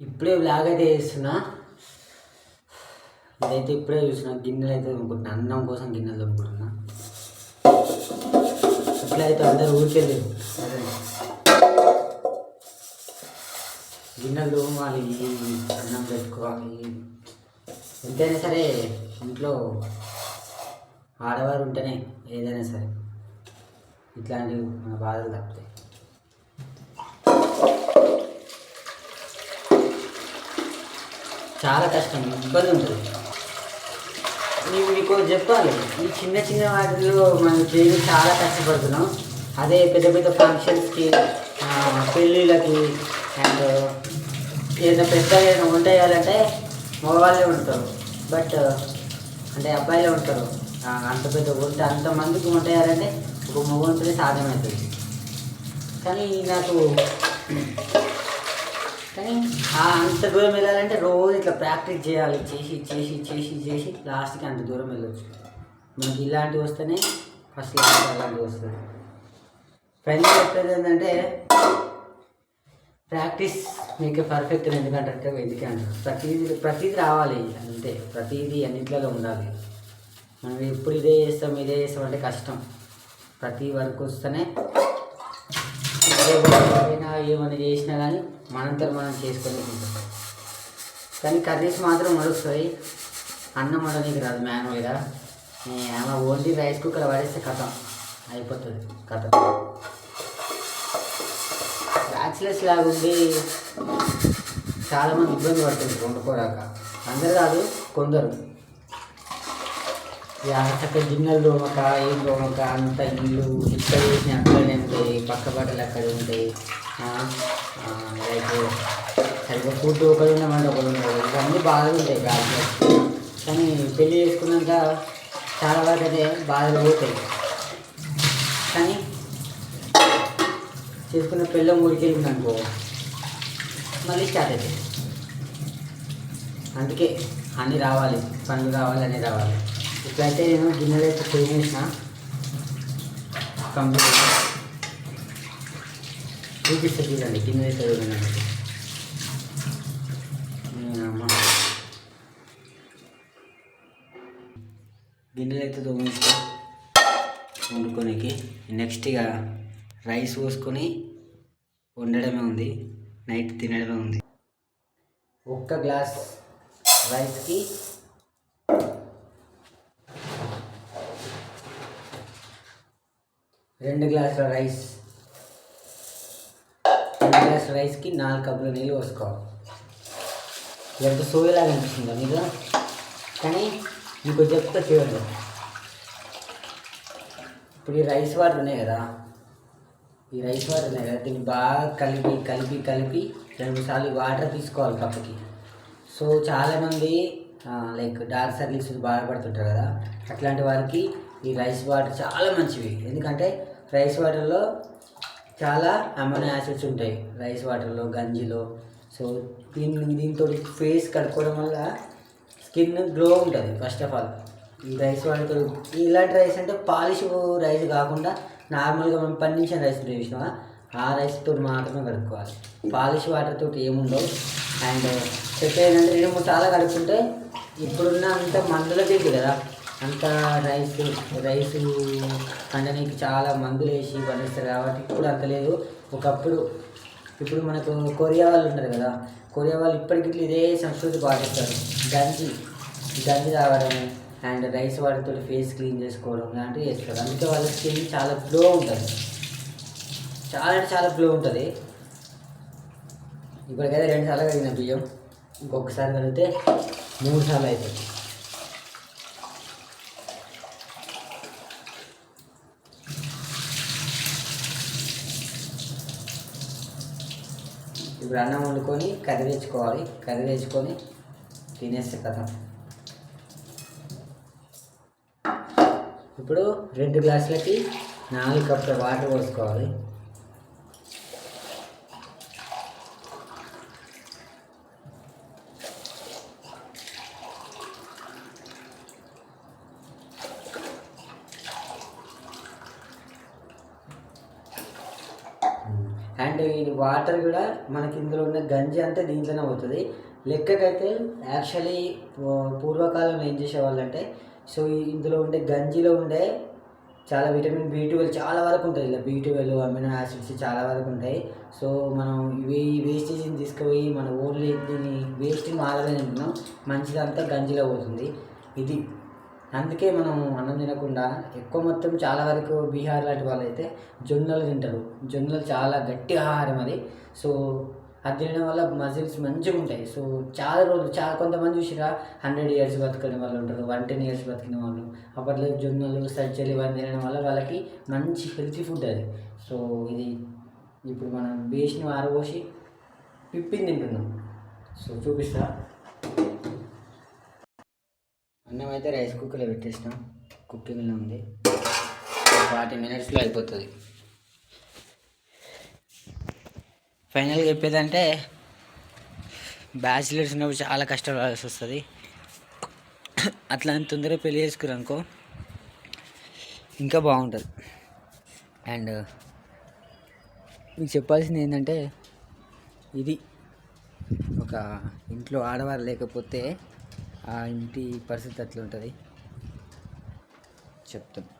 ఇప్పుడే బ్లాగ్ అయితే చేస్తున్నా. ఇదైతే ఇప్పుడే చూసిన గిన్నెలు అయితే తొమ్ముకుంటున్నా అన్నం కోసం గిన్నెలు తొమ్ముకుంటున్నా ఇట్లయితే అయితే అందరూ లేరు సరే గిన్నెలు తోమాలి అన్నం పెట్టుకోవాలి. ఎంతైనా సరే ఇంట్లో ఆడవారు ఉంటేనే ఏదైనా సరే ఇట్లాంటివి మన బాధలు తప్పుతాయి చాలా కష్టం ఇబ్బంది ఉంటుంది. నేను మీకు చెప్పాలి ఈ చిన్న చిన్న వాటిలో మనం చేయడం చాలా కష్టపడుతున్నాం. అదే పెద్ద పెద్ద ఫంక్షన్స్కి పెళ్ళిళ్ళకి అండ్ ఏదైనా పెద్ద ఏదైనా వంట చేయాలంటే మగవాళ్ళే ఉంటారు బట్ అంటే అబ్బాయిలే ఉంటారు అంత పెద్ద వంట అంతమందికి వంట చేయాలంటే ఒక మగవంతుడే సాధ్యమవుతుంది కానీ నాకు కానీ అంత దూరం వెళ్ళాలంటే రోజు ఇట్లా ప్రాక్టీస్ చేయాలి. చేసి చేసి చేసి చేసి లాస్ట్కి అంత దూరం వెళ్ళొచ్చు. మనకి ఇలాంటివి వస్తేనే ఫస్ట్ లాస్ట్ అలాంటివి వస్తుంది. ఫ్రెండ్స్ చెప్పేది ఏంటంటే ప్రాక్టీస్ మీకు పర్ఫెక్ట్ ఎందుకంటే ఎందుకంటే ప్రతిదీ ప్రతిదీ రావాలి. అంతే. ప్రతిదీ అన్నింటిలో ఉండాలి. మనం ఎప్పుడు ఇదే చేస్తాం ఇదే చేస్తాం అంటే కష్టం. ప్రతి వర్క్ వస్తేనే ఏమైనా ఏమైనా చేసినా కానీ మనంతా మనం చేసుకొని తింటాం కానీ కర్రీస్ మాత్రం మరుస్తుంది అన్నం వండడానికి రాదు మాన్యువల్గా ఆమె ఓన్లీ రైస్ కుక్కర్ పడేస్తే కథం. అయిపోతుంది కథ. బ్యాచిలర్స్ లాగా ఉండి చాలామంది ఇబ్బంది పడుతుంది వండుకోరాక. అందరు కాదు కొందరు. చక్కగా గిన్నెలు దోమక ఏం దోమక అంత ఇల్లు ఇక్కడ చేసిన అక్కడనే ఉంటాయి పక్క బట్టలు అక్కడ ఉంటాయి లైక్ సరిగ్గా ఫుడ్ ఒకరు ఉన్నామంటే ఒకరు ఉండదు ఇవన్నీ బాధలు ఉంటాయి బాధలు కానీ పెళ్ళి చేసుకున్నాక చాలా వరకు అయితే బాధలు పోతాయి. కానీ చేసుకున్న పిల్ల ఊరికెళ్ళింది అనుకో మళ్ళీ స్టార్ట్ అవుతాయి. అందుకే అన్నీ రావాలి పనులు రావాలి అన్నీ రావాలి. ఇప్పుడైతే నేను గిన్నెలు అయితే క్లీన్ చేసిన. కంప్లీట్ చూపిస్తే చూడండి గిన్నెలు అయితే చూడండి అమ్మ. గిన్నెలు అయితే తోమిస్తే. వండుకోనికి. నెక్స్ట్ ఇక రైస్ పోసుకొని వండడమే ఉంది. నైట్ తినడమే ఉంది. ఒక్క గ్లాస్ రైస్కి రెండు గ్లాసుల రైస్. రెండు గ్లాసుల రైస్కి నాలుగు కప్పుల నీళ్ళు పోసుకోవాలి. ఎంత సోయలాగా అనిపిస్తుందా మీకు కానీ మీకు చెప్తే చూడండి. ఇప్పుడు ఈ రైస్ వాటర్ ఉన్నాయి కదా ఈ రైస్ వాటర్ ఉన్నాయి కదా దీన్ని బాగా కలిపి కలిపి కలిపి రెండు సార్లు వాటర్ తీసుకోవాలి కప్పుకి. సో చాలామంది లైక్ డార్క్ సర్కిల్స్ బాధపడుతుంటారు కదా అట్లాంటి వారికి ఈ రైస్ వాటర్ చాలా మంచివి. ఎందుకంటే రైస్ వాటర్లో చాలా అమైనో యాసిడ్స్ ఉంటాయి. రైస్ వాటర్లో గంజిలో. సో దీని దీంతో ఫేస్ కడుక్కోవడం వల్ల స్కిన్ గ్లో ఉంటుంది ఫస్ట్ ఆఫ్ ఆల్ ఈ రైస్ వాటర్ ఇలాంటి రైస్ అంటే పాలిష్ రైస్ కాకుండా నార్మల్గా మనం పండించిన రైస్ చూసినా ఆ రైస్తో మాత్రమే కడుక్కోవాలి. పాలిష్ వాటర్ తోటి ఏముండవు. అండ్ చెప్పేదంటే రెండు మూడు సార్లు కడుక్కుంటే ఇప్పుడున్న అంత మందులో తిరిగి కదా. అంత రైస్ రైస్ పండడానికి చాలా మందులు వేసి పండిస్తారు కాబట్టి ఇప్పుడు అంత లేదు. ఒకప్పుడు ఇప్పుడు మనకు కొరియా వాళ్ళు ఉంటారు కదా కొరియా వాళ్ళు ఇప్పటికి ఇదే సంస్కృతి పాటిస్తారు. గంజి గంజి తాగడం అండ్ రైస్ వాటితో ఫేస్ క్లీన్ చేసుకోవడం లాంటివి చేస్తారు. అందుకే వాళ్ళ స్కిన్ చాలా గ్లో ఉంటుంది. చాలా అంటే చాలా గ్లో ఉంటుంది. ఇప్పటికైతే రెండు సార్లు కడిగిన బియ్యం. ఇంకొకసారి కలిగితే మూడు సార్లు అవుతుంది ఇప్పుడు అన్నం వండుకొని కర్రీ తెచ్చుకోవాలి. కర్రీ తెచ్చుకొని తినేస్తే కదా ఇప్పుడు రెండు గ్లాసులకి నాలుగు కప్పుల వాటర్ పోసుకోవాలి. అండ్ ఈ వాటర్ కూడా మనకి ఇందులో ఉన్న గంజి అంతా దీంట్లోనే పోతుంది. లెక్కకైతే యాక్చువల్లీ పూర్వకాలంలో ఏం చేసేవాళ్ళు అంటే సో ఇందులో ఉండే గంజిలో ఉండే చాలా విటమిన్ బి ట్వెల్వ్ చాలా వరకు ఉంటుంది ఇలా బి ట్వెల్వ్ అమినో యాసిడ్స్ చాలా వరకు ఉంటాయి. సో మనం ఇవి వేస్టేజ్ని తీసుకుపోయి మన ఓన్లీ దీన్ని వేస్ట్ని మాత్రమే ఉంటున్నాం. మంచిదంతా గంజిలో పోతుంది. ఇది అందుకే మనం అన్నం తినకుండా ఎక్కువ మొత్తం చాలా వరకు బీహార్ లాంటి వాళ్ళు అయితే జొన్నలు తింటారు. జొన్నలు చాలా గట్టి ఆహారం అది. సో అది తినడం వల్ల మజిల్స్ మంచిగా ఉంటాయి. సో చాలా రోజులు చాలా కొంతమంది చూసిరా హండ్రెడ్ ఇయర్స్ బతికిన వాళ్ళు ఉంటారు వన్ టెన్ ఇయర్స్ బతికిన వాళ్ళు. అప్పట్లో జొన్నలు సజ్జలు ఇవన్నీ తినడం వల్ల వాళ్ళకి మంచి హెల్తీ ఫుడ్ అది. సో ఇది ఇప్పుడు మనం బేస్ని ఆరబోసి పిప్పిని తింటున్నాం. సో చూపిస్తా. అన్నం అయితే రైస్ కుక్కర్లో పెట్టేసినాం. కుకింగ్లో ఉంది. ఫార్టీ మినిట్స్లో అయిపోతుంది. ఫైనల్గా చెప్పేదంటే బ్యాచిలర్స్ ఉన్నప్పుడు చాలా కష్టపడాల్సి వస్తుంది. అట్లా అని తొందరగా పెళ్ళి చేసుకురు అనుకో ఇంకా బాగుంటుంది. అండ్ మీకు చెప్పాల్సింది ఏంటంటే ఇది ఒక ఇంట్లో ఆడవారు లేకపోతే ఆ ఇంటి పరిస్థితి అట్లా ఉంటుంది చెప్తాను